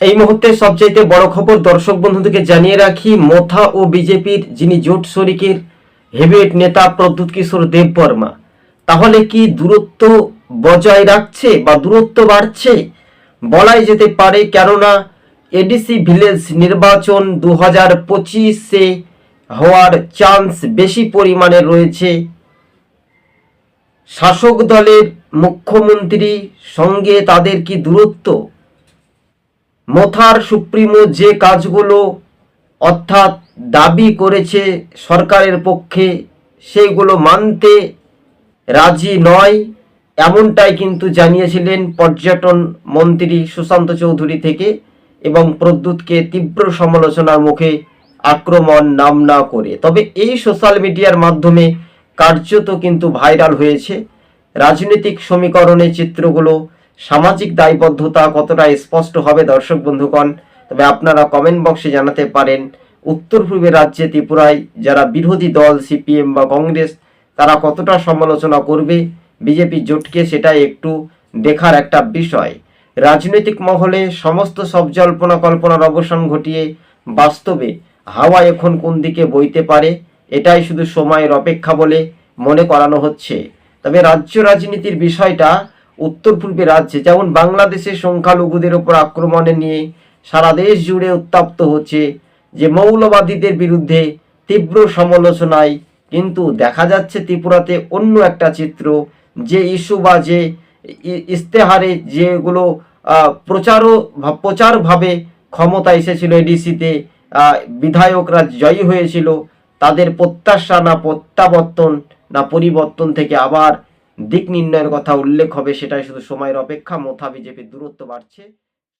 এই মুহূর্তে সবচাইতে বড় খবর দর্শক বন্ধুদেরকে জানিয়ে রাখি, মোথা ও বিজেপির যিনি জোট শরিকের হেভিয়েট নেতা প্রদ্যুৎ কিশোর দেববর্মা, তাহলে কি দূরত্ব বজায় রাখছে বা দূরত্ব বাড়ছে? বলাই যেতে পারে, কেননা এডিসি ভিলেজ নির্বাচন দু হাজার পঁচিশে হওয়ার চান্স বেশি পরিমাণে রয়েছে। শাসক দলের মুখ্যমন্ত্রী সঙ্গে তাদের কি দূরত্ব? মোথার সুপ্রিমো যে কাজগুলো অর্থাৎ দাবি করেছে সরকারের পক্ষে, সেইগুলো মানতে রাজি নয়, এমনটাই কিন্তু জানিয়েছিলেন পর্যটন মন্ত্রী সুশান্ত চৌধুরী থেকে এবং প্রদ্যুৎকে তীব্র সমালোচনার মুখে আক্রমণ নাম না করে। তবে এই সোশ্যাল মিডিয়ার মাধ্যমে কার্যত কিন্তু ভাইরাল হয়েছে। রাজনৈতিক সমীকরণের চিত্রগুলো সামাজিক দায়বদ্ধতা কতটা স্পষ্ট হবে, দর্শক বন্ধুগণ? তবে আপনারা কমেন্ট বক্সে জানাতে পারেন, উত্তর পূর্বের রাজ্যে ত্রিপুরায় যারা বিরোধী দল, সিপিএম বা কংগ্রেস, তারা কতটা সমালোচনা করবে? বিজেপি জোটকে সেটা একটু দেখার একটা বিষয়। রাজনৈতিক মহলে সমস্ত সব জল্পনা কল্পনার অবসান ঘটিয়ে বাস্তবে হাওয়া এখন কোন দিকে বইতে পারে? এটাই শুধু সময়ের অপেক্ষা বলে মনে করানো হচ্ছে। তবে রাজ্য রাজনীতির বিষয়টা উত্তর পূর্বে রাজ্যে, যেমন বাংলাদেশে সংখ্যালঘুদের ওপর আক্রমণে নিয়ে সারা দেশ জুড়ে উত্তপ্ত হচ্ছে যে মৌলবাদীদের বিরুদ্ধে তীব্র সমালোচনায় কিন্তু দেখা যাচ্ছে ত্রিপুরাতে অন্য একটা চিত্র যে ইস্যু বা যে ইস্তেহারে যেগুলো প্রচারও প্রচারভাবে ক্ষমতা এসেছিল এডিসিতে বিধায়করা জয়ী হয়েছিল, তাদের প্রত্যাশা না প্রত্যাবর্তন না পরিবর্তন থেকে আবার দিক নির্ণয়ের কথা উল্লেখ হবে সেটাই শুধু সময়ের অপেক্ষা। মোথা বিজেপির দূরত্ব বাড়ছে।